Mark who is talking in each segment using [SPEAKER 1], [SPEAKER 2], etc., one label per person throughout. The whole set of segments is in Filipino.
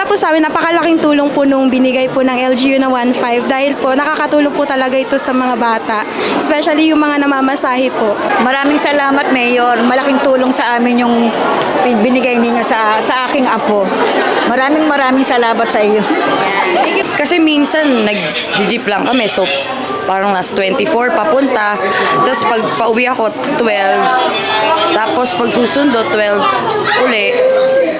[SPEAKER 1] para po sa amin, napakalaking tulong po nung binigay po ng LGU na 1.5 dahil po nakakatulong po talaga ito sa mga bata, especially yung mga namamasahe po.
[SPEAKER 2] Maraming salamat, Mayor. Malaking tulong sa amin yung binigay ninyo sa, sa aking apo. Maraming maraming salamat sa iyo.
[SPEAKER 3] Kasi minsan nag-jeep lang kami, so parang nas 24 papunta. Tapos pag pauwi ako, 12. Tapos pag susundo, 12 uli.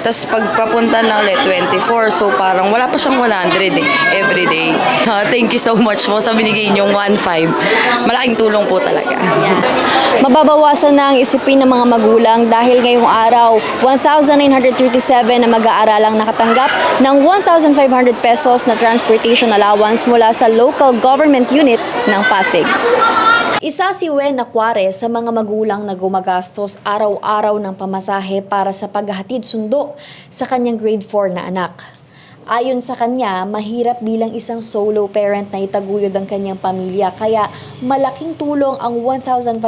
[SPEAKER 3] Tapos pag papunta na ulit, 24. So parang wala pa siyang 100 eh, every day. Ah, thank you so much po sa binigay niyong 1.5. Malaking tulong po talaga.
[SPEAKER 4] Mababawasan na ang isipin ng mga magulang dahil ngayong araw, 1,937 na mag-aaralang nakatanggap ng 1,500 pesos na transportation allowance mula sa local government unit ng Pasig. Isa si Wen Aquares sa mga magulang na gumagastos araw-araw ng pamasahe para sa paghahatid sundo sa kanyang grade 4 na anak. Ayon sa kanya, mahirap bilang isang solo parent na itaguyod ang kanyang pamilya kaya malaking tulong ang 1,500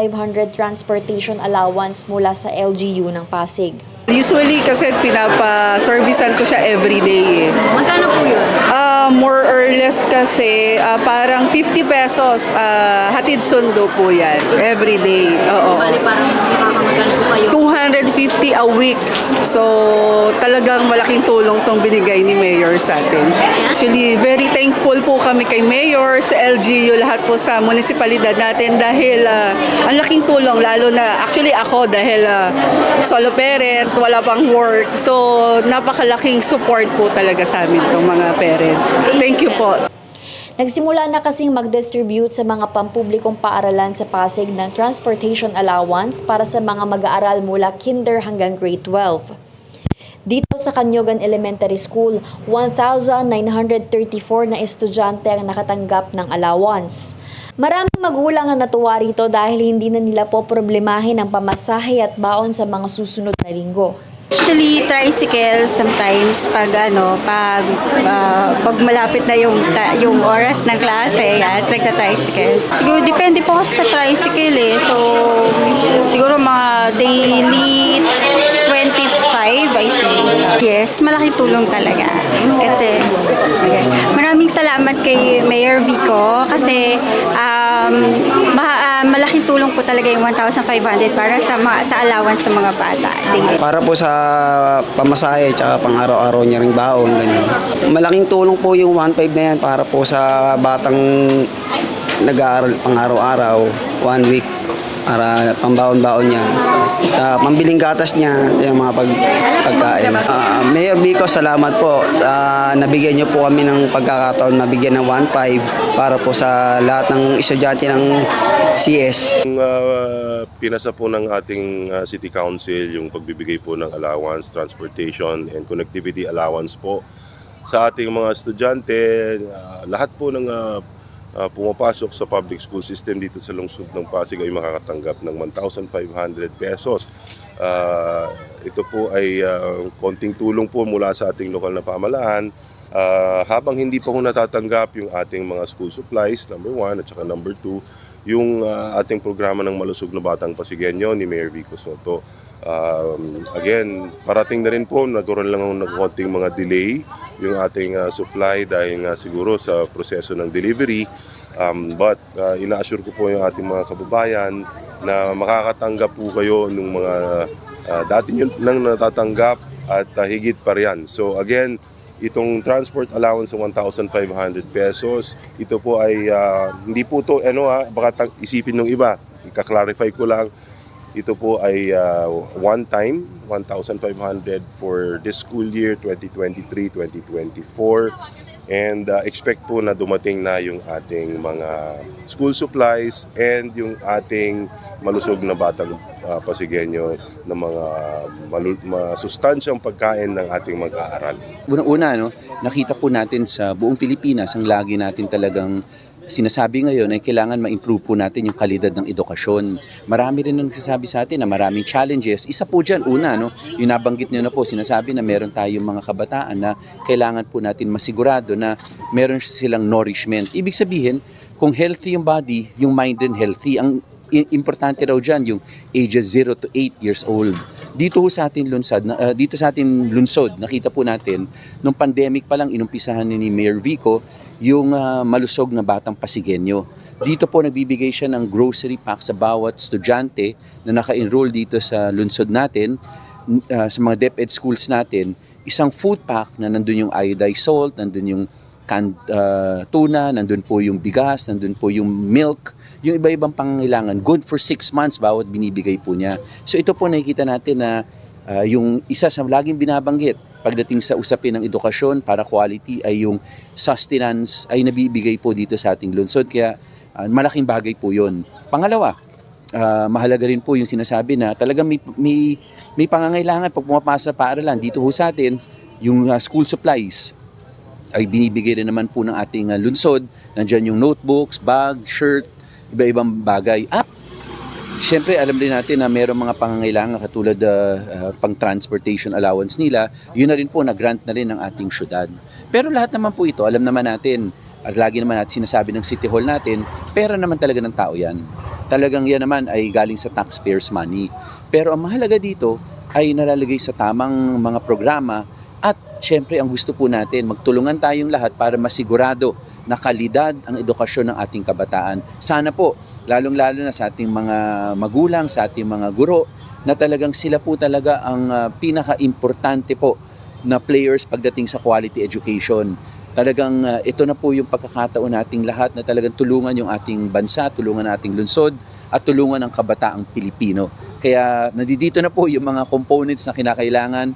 [SPEAKER 4] transportation allowance mula sa LGU ng Pasig.
[SPEAKER 5] Usually kasi pinapa-servicean ko siya everyday eh.
[SPEAKER 4] Magkano po yun?
[SPEAKER 5] Ah, more or less kasi ah, parang 50 pesos ah, hatid sundo po yan everyday. Oo.
[SPEAKER 4] parang magkano po kayo?
[SPEAKER 5] 250 a week. So, talagang malaking tulong tong binigay ni Mayor sa atin. Actually, very thankful po kami kay Mayor, sa LGU, lahat po sa munisipalidad natin dahil ah, ang laking tulong lalo na actually ako dahil ah, solo parent, wala pang work. So, napakalaking support po talaga sa amin tong mga parents. Thank you po.
[SPEAKER 4] Nagsimula na kasing mag-distribute sa mga pampublikong paaralan sa Pasig ng transportation allowance para sa mga mag-aaral mula kinder hanggang grade 12. Dito sa Kanyogan Elementary School, 1,934 na estudyante ang nakatanggap ng allowance. Maraming magulang ang natuwa rito dahil hindi na nila po problemahin ang pamasahe at baon sa mga susunod na linggo.
[SPEAKER 6] Actually, tricycle sometimes pag ano, pag ah, pag malapit na yung ta- yung oras ng klase, yes, nagta-tricycle. Siguro depende po kasi sa tricycle eh. So, siguro mga daily 25, I think. Yes, malaking tulong talaga. Kasi, okay. maraming salamat kay Mayor Vico kasi um, ma- ah, malaking tulong po talaga yung 1,500 para sa, mga, sa allowance sa mga bata. Daily.
[SPEAKER 7] Para po sa pamasahe tsaka pang araw-araw niya ring baon, ganyan. Malaking tulong po yung 1.5 na yan para po sa batang nag-aaral pang araw-araw, one week para pambaon-baon niya. Uh, pambiling gatas niya, yung mga pag, pagkain. Ah, Mayor Vico, salamat po. Ah, nabigyan niyo po kami ng pagkakataon nabigyan ng 1.5 para po sa lahat ng estudyante ng CS.
[SPEAKER 8] Yung ah, pinasa po ng ating ah, City Council yung pagbibigay po ng allowance, transportation and connectivity allowance po sa ating mga estudyante, ah, lahat po ng ah, ah, pumapasok sa public school system dito sa lungsod ng Pasig ay makakatanggap ng 1,500 pesos. Ah, ito po ay ah, konting tulong po mula sa ating lokal na pamalaan Ah, habang hindi pa ho natatanggap yung ating mga school supplies, number one, at saka number two, yung ah, ating programa ng Malusog na Batang Pasigenyo ni Mayor Vico Soto. Um, again, parating na rin po, nagkaroon lang ng konting mga delay yung ating ah, supply dahil nga siguro sa proseso ng delivery. Um, but ah, ina-assure ko po yung ating mga kababayan na makakatanggap po kayo ng mga ah, dati nyo lang natatanggap at ah, higit pa riyan. So again, itong transport allowance ng 1,500 pesos, ito po ay ah, hindi po to ano ah, baka isipin ng iba. Ika-clarify ko lang. Ito po ay ah, one time 1,500 for this school year 2023-2024 and ah, expect po na dumating na yung ating mga school supplies and yung ating malusog na batang ah, pasigenyo ng mga malu- masustansyang pagkain ng ating mag-aaral.
[SPEAKER 9] Unang-una, no, nakita po natin sa buong Pilipinas ang lagi natin talagang sinasabi ngayon ay kailangan ma-improve po natin yung kalidad ng edukasyon. Marami rin ang nagsasabi sa atin na maraming challenges. Isa po dyan, una, no, yung nabanggit nyo na po, sinasabi na meron tayong mga kabataan na kailangan po natin masigurado na meron silang nourishment. Ibig sabihin, kung healthy yung body, yung mind din healthy. Ang importante raw dyan, yung ages 0 to 8 years old. Dito sa atin lunsad, na- ah, dito sa atin lunsod, nakita po natin nung pandemic pa lang inumpisahan ni Mayor Vico yung ah, malusog na batang Pasigenyo. Dito po nagbibigay siya ng grocery pack sa bawat estudyante na naka-enroll dito sa lunsod natin ah, sa mga DepEd schools natin, isang food pack na nandun yung iodized salt, nandun yung canned ah, tuna, nandun po yung bigas, nandun po yung milk, yung iba-ibang pangangailangan. Good for six months bawat binibigay po niya. So ito po nakikita natin na ah, yung isa sa laging binabanggit pagdating sa usapin ng edukasyon para quality ay yung sustenance ay nabibigay po dito sa ating lungsod. Kaya ah, malaking bagay po yun. Pangalawa, ah, mahalaga rin po yung sinasabi na talagang may, may, may pangangailangan pag pumapasa sa paaralan. Dito ho sa atin, yung ah, school supplies ay binibigay rin naman po ng ating ah, lunsod. Nandiyan yung notebooks, bag, shirt, iba-ibang bagay. At Siyempre, alam din natin na mayroong mga pangangailangan katulad uh, uh, pang transportation allowance nila. Yun na rin po, na-grant na rin ng ating syudad. Pero lahat naman po ito, alam naman natin, at lagi naman natin sinasabi ng City Hall natin, pera naman talaga ng tao yan. Talagang yan naman ay galing sa taxpayers' money. Pero ang mahalaga dito ay nalalagay sa tamang mga programa at syempre ang gusto po natin, magtulungan tayong lahat para masigurado na kalidad ang edukasyon ng ating kabataan. Sana po, lalong-lalo na sa ating mga magulang, sa ating mga guro, na talagang sila po talaga ang ah, pinaka-importante po na players pagdating sa quality education. Talagang ah, ito na po yung pagkakataon nating lahat na talagang tulungan yung ating bansa, tulungan ating lungsod, at tulungan ang kabataang Pilipino. Kaya nandito na po yung mga components na kinakailangan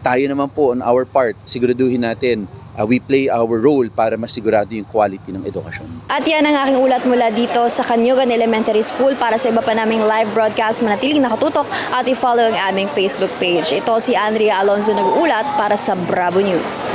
[SPEAKER 9] tayo naman po on our part, siguraduhin natin uh, we play our role para masigurado yung quality ng edukasyon.
[SPEAKER 4] At yan ang aking ulat mula dito sa Kanyugan Elementary School para sa iba pa naming live broadcast manatiling nakatutok at i-follow ang aming Facebook page. Ito si Andrea Alonzo nag-uulat para sa Bravo News.